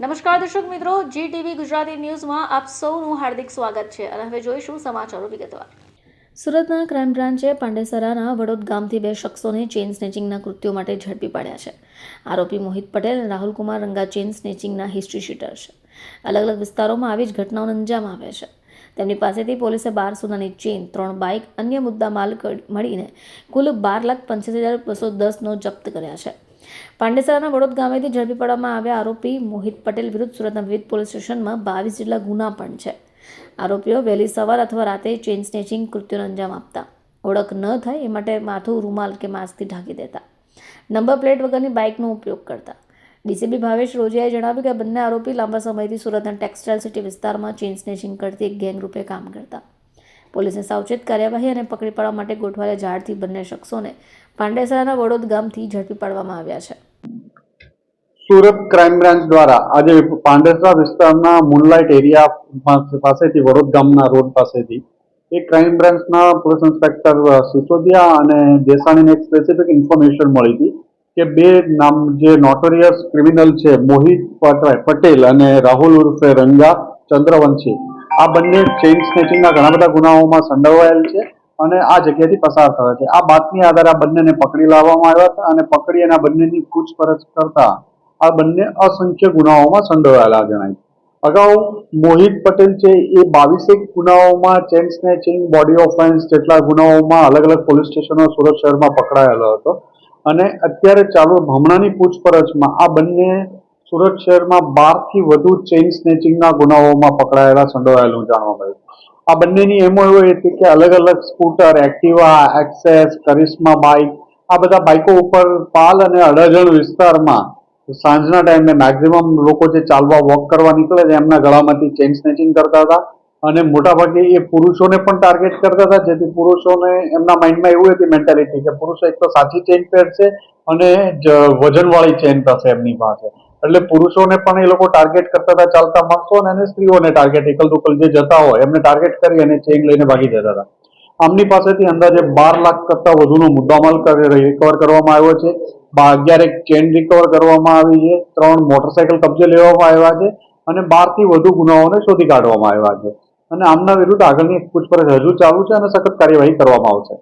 નમસ્કાર દર્શક મિત્રો જી ટીવી ગુજરાતી ન્યૂઝમાં આપ સૌનું હાર્દિક સ્વાગત છે અને હવે જોઈશું સમાચારો વિગતવાર. સુરતના ક્રાઇમ બ્રાન્ચે પાંડેસરાના વડોદ ગામથી બે શખ્સોને ચેઇન સ્નેચિંગના કૃત્યો માટે ઝડપી પાડ્યા છે. આરોપી મોહિત પટેલ અને રાહુલ કુમાર રંગા ચેઇન સ્નેચિંગના હિસ્ટ્રી શીટર છે. અલગ અલગ વિસ્તારોમાં આવી જ ઘટનાઓને અંજામ આવે છે. તેમની પાસેથી પોલીસે બાર સોનાની ચેઇન, ત્રણ બાઇક, અન્ય મુદ્દા માલ ક- મળીને કુલ બાર લાખ પંચ્યાસી હજાર બસો દસનો જપ્ત કર્યા છે. પાંડેસરાના વડોદ ઝડપી પાડવામાં આવ્યા આરોપી મોહિત પટેલ વિરુદ્ધ સુરતના વિવિધ પોલીસ સ્ટેશનમાં બાવીસ જેટલા ગુના પણ છે. આરોપીઓ વહેલી સવાર અથવા રાતે ચેઇન સ્નેચિંગ કૃત્યોને અંજામ આપતા. ઓળખ ન થાય એ માટે માથું રૂમાલ કે માસ્કથી ઢાંકી દેતા. નંબર પ્લેટ વગરની બાઇકનો ઉપયોગ કરતા. ડીસીબી ભાવેશ રોજિયાએ જણાવ્યું કે બંને આરોપી લાંબા સમયથી સુરતના ટેક્સટાઇલ સિટી વિસ્તારમાં ચેઇન સ્નેચિંગ કરતી એક ગેંગ રૂપે કામ કરતા. પોલીસે સાવચેત કાર્યવાહી અને પકડી પાડવા માટે ગોઠવાયેલા ઝાડથી બંને શખ્સોને પાંડેસરાના વડોદ ગામથી ઝડપી પાડવામાં આવ્યા છે. સુરત ક્રાઇમ બ્રાન્ચ દ્વારા આજે પાંડેસરા વિસ્તારના મૂનલાઇટ એરિયા પાસે- પાસેથી, વડોદ ગામના રોડ પાસેથી એક ક્રાઇમ બ્રાન્ચના પોલીસ ઇન્સ્પેક્ટર સિસોદિયા અને દેસાણીને એક સ્પેસિફિક ઇન્ફોર્મેશન મળી હતી કે બે નામ જે નોટોરિયસ ક્રિમિનલ છે, મોહિત પટરાય પટેલ અને રાહુલ ઉર્ફે રંગા ચંદ્રવંશી, આ બંને ચેઇન સ્નેચિંગના ઘણા બધા ગુનાઓમાં સંડોવાયેલ છે. અને આ જગ્યાથી પસાર થયા છે. આ બાતમી આધારે આ બંનેને પકડી લાવવામાં આવ્યા હતા અને પકડી આ બંનેની પૂછપરછ કરતા આ બંને અસંખ્ય ગુનાઓમાં સંડોવાયેલા જણાય અગાઉ મોહિત પટેલ છે, એ બાવીસેક ગુનાઓમાં ચેન સ્નેચિંગ, બોડી ઓફેન્સ જેટલા ગુનાઓમાં અલગ અલગ પોલીસ સ્ટેશનો સુરત શહેરમાં પકડાયેલો હતો. અને અત્યારે ચાલુ હમણાંની પૂછપરછમાં આ બંને સુરત શહેરમાં બારથી વધુ ચેઇન સ્નેચિંગના ગુનાઓમાં પકડાયેલા, સંડોવાયેલું જાણવા મળ્યું. આ બંનેની એમો એવો હતી કે અલગ અલગ scooter, Activa, Access, Karizma bike, આ બધા બાઇકો ઉપર પાલ અને અડાજણ વિસ્તારમાં સાંજના ટાઈમે મેક્ઝિમમ લોકો જે ચાલવા વોક કરવા નીકળે છે, એમના ગળામાંથી ચેઇન સ્નેચિંગ કરતા હતા અને મોટાભાગે એ પુરુષોને પણ ટાર્ગેટ કરતા હતા, જેથી પુરુષોને એમના માઇન્ડમાં એવું હતી મેન્ટાલિટી કે પુરુષો એક તો સાચી ચેઇન પહેરશે અને વજનવાળી ચેઇન થશે એમની પાસે. એટલે પુરુષોને પણ એ લોકો ટાર્ગેટ કરતા હતા, ચાલતા માણસો અને સ્ત્રીઓને ટાર્ગેટ એકલ દુકલ જે જતા હોય, એમને ટાર્ગેટ કરી અને ચેઇન લઈને ભાગી જતા હતા. આમની પાસેથી અંદાજે બાર લાખ કરતા વધુનો મુદ્દામાલ રિકવર કરવામાં આવ્યો છે. અગિયાર એક ચેન રિકવર કરવામાં આવી છે. ત્રણ મોટરસાયકલ કબજે લેવામાં આવ્યા છે અને બારથી વધુ ગુનાઓને શોધી કાઢવામાં આવ્યા છે. અને આમના વિરુદ્ધ આગળની પૂછપરછ હજુ ચાલુ છે અને સખત કાર્યવાહી કરવામાં આવશે.